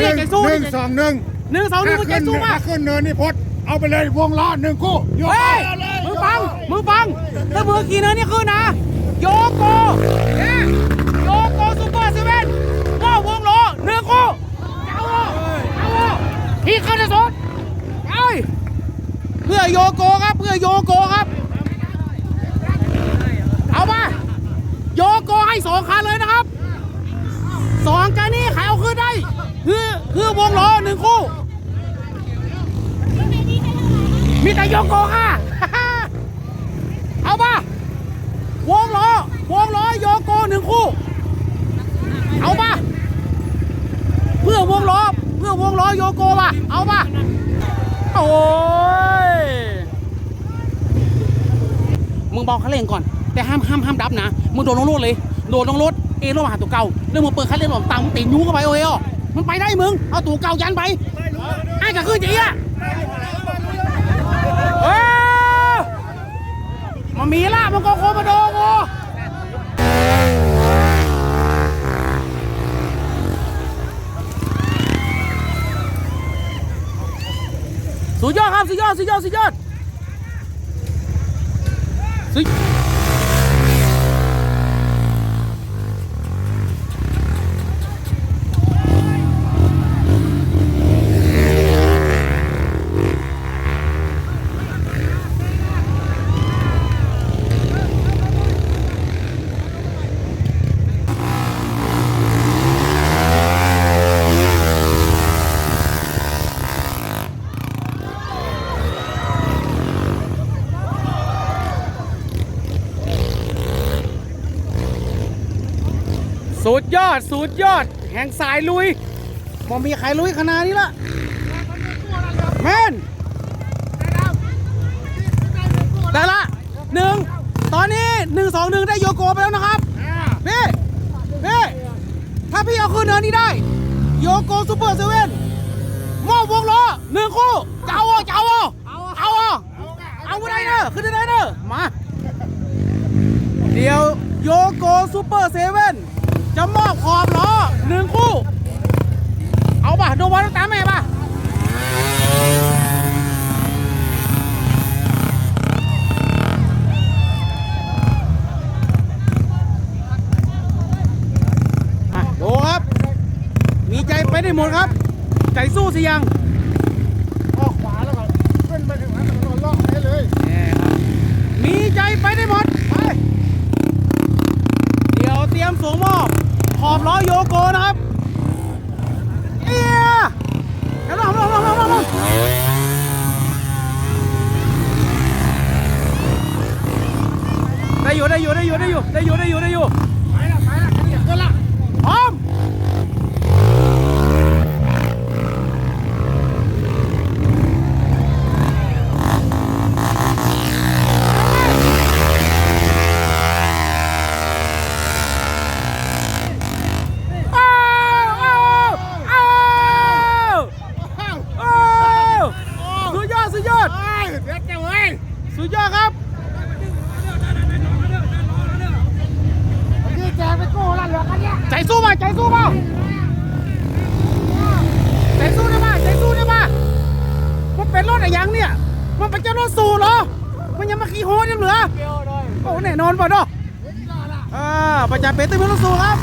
นี้หใจนึ่งสู้หนี่นึ่งสองหนึ่งหนึ่งสองหนึ่งมึงใจถ้าขึ้นสู้มากถ้าขึ้นเนินนี่พดเอาไปเลยวงล้อหนึ่งคู่โยกเฮ้ยเอาเลยมึงฟังมึงฟังถ้ามือขี่เนินนี่ขึ้นนะ โยโกเนี่ยโยโกซูเปอร์เซเว่นว่าวงล้อหนึ่งคู่เอาวะเอาวะที่เข้าจะสดเอ้ยเพื่อโยโกครับเพื่อโยโกครับ เอามาโยโกให้สองคันเลยนะครับสองคันนี้ใครเอาขึ้นได้ คือคือวงล้อหนึ่งคู่ มีแต่โยโกค่ะ เอาป่ะวงล้อวงล้อโยโกหนึ่งคู่ เอาป่ะเพื่อวงล้อเพื่อวงล้อโยโกป่ะเอาป่ะโอ้ยมึงบอกคันเร่งก่อน แต่ห้ามห้ามห้ามดับนะ มึงโดนลงรถเลย โดนลงรถเอ็นรถมาหาตัวเก่าแล้วมึงเปิดคันเร่งหลอมตังมึงตีนิ้วเข้าไปโอ้ยอะ มันไปได้มึง เอาตัวเก่ายันไปไอ้กะขึ้นจีอะเอ้ยมันมีละมันก็โคมาโดกูสุดยอดครับ สุดยอด สุดยอด สุดยอดสุด สุดยอดสุดยอด แห่งสายลุยมองมีใครลุยขนาดนี้ละแมนได้ละหนึ่งตอนนี้หนึ่งสองหนึ่งได้โยโกไปแล้วนะครับพี่พี่ถ้าพี่เอาคืนเนินนี้ได้ โยโกซูเปอร์เซเว่นมอบวงล้อหนึ่งคู่จะเอาอะจะเอาอะเอาอะเอาไม่ได้เนอะขึ้นได้เนอะมา เดี๋ยวโยโกซูเปอร์เซเว่น จะมอบขอบล้อหนึ่งคู่ เอาป่ะดูบอลตามแม่ป่ะดูครับ มีใจไปได้หมดครับ ใจสู้สิยังออกขวาแล้วก็ขึ้นไปถึงนั้นมันก็ล็อกได้เลย มีใจไปได้หมด ไป เดี๋ยวเตรียมสวมมอบ ขอบล้อโยโกนะครับ เอียเดี๋ยวลองลองลองลองลองลองได้อยู่ได้อยู่ได้อยู่ได้อยู่ได้อยู่ได้อยู่ได้อยู่ ไปละไปละเดี๋ยวก็ละ พร้อม อ้าวอ้าวอ้าว อ้าว อ้าวสุดยอดสุดยอด เฮ้ยเด็ดจังเว้ย สุดยอดครับ พี่แจกไปกู้ละเหลือกันเนี่ย ใจสู้มาใจสู้มาใจสู้ได้มาใจสู้ได้มามันเป็นรถอะไรยังเนี่ย มันเป็นเจ้ารถสูเหรอ มันยังมาขี่โฮยังเหลือโอ้แน่นอนป่ะเนาะอ่าประจับเป็ดตึ้งเป็นสูครับ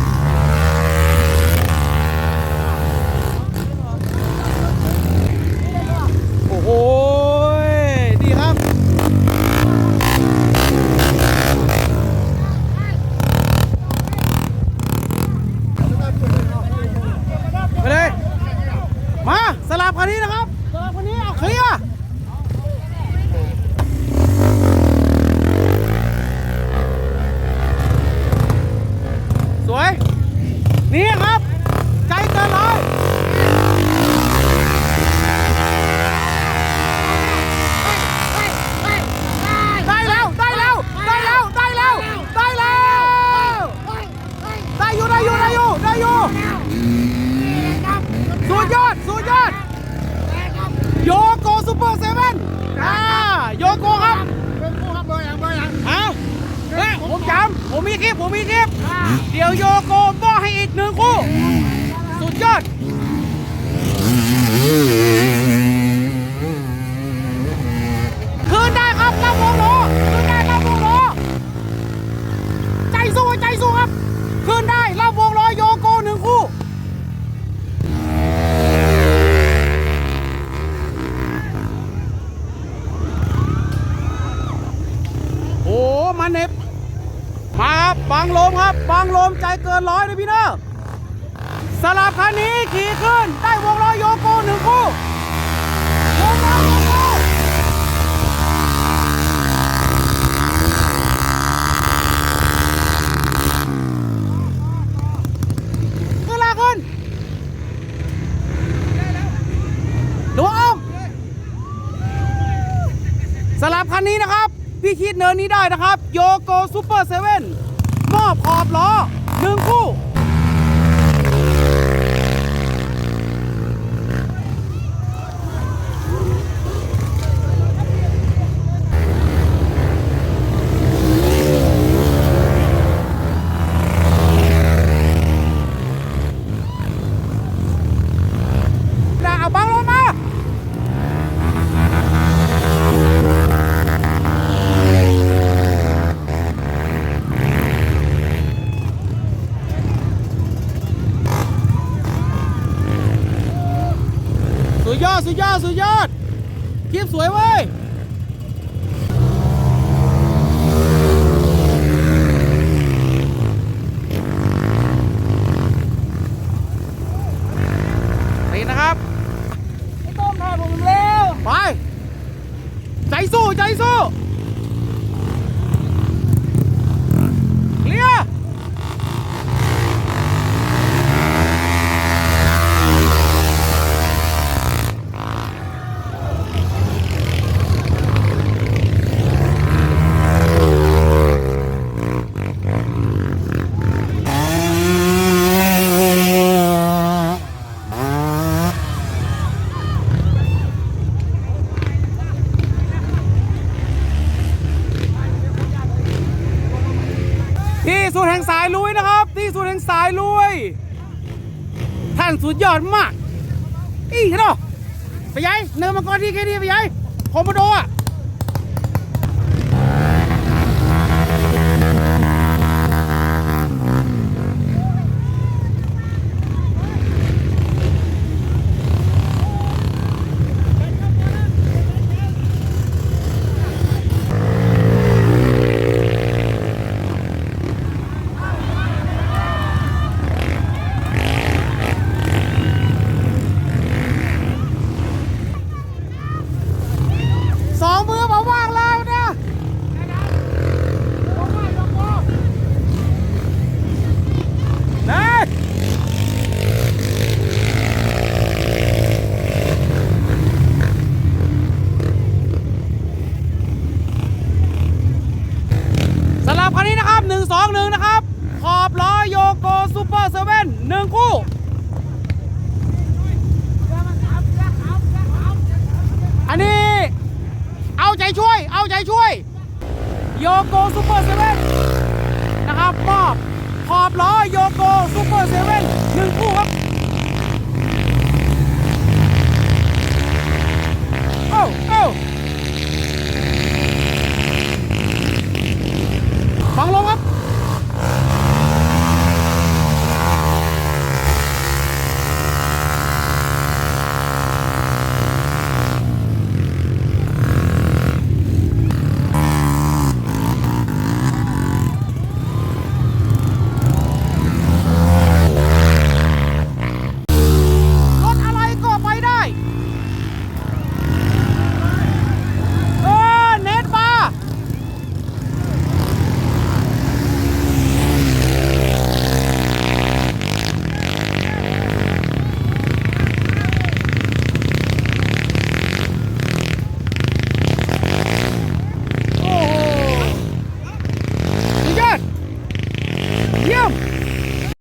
โอ้โหดีครับไปเลยมาสลับคันนี้นะครับ บผมีเทปเดี๋ยวโยโกโบให้อีกหนึ่งคู่ สุดยอดคืนได้ครับรับวงโลคืนได้รับวงโลใจสู้ใจสู้ครับคืนได้ ลมใจเกินร้อยนะพี่เนอะสลับคันนี้ขี่ขึ้น ได้วงล้อโยโกหนึ่งคู่วงล้อโยโกขึ้นละขึ้นดูอ้อมสลับคันนี้นะครับ พี่คิดเนินนี้ได้นะครับ โยโกซูเปอร์เซเว่น มอบขอบล้อหนึ่งคู่ สุดยอดสุดยอดคลิปสวยเว้ย นี่นะครับ ไม่ต้องถ่ายผมเร็ว ไป ใจสู้ ใจสู้เคลียร์ที่สุดแห่งสายลุยนะครับ ที่สุดแห่งสายลุย ท่านสุดยอดมาก อีเนาะไปยัยเนินมังกรที่แค่นี้ไปยัยผมมโดอะ สองมือมาว่างเลยเนี่ยนะสำหรับคันนี้นะครับ 121 นะครับ ขอบล้อโยโกซูเปอร์เซเว่ นหนึ่งคู่อันนี้เอาใจช่วย เอาใจช่วยโยโกซูเปอร์เซเว่นนะครับมอบขอบล้อโยโกซูเปอร์เซเว่นหนึ่งคู่ครับ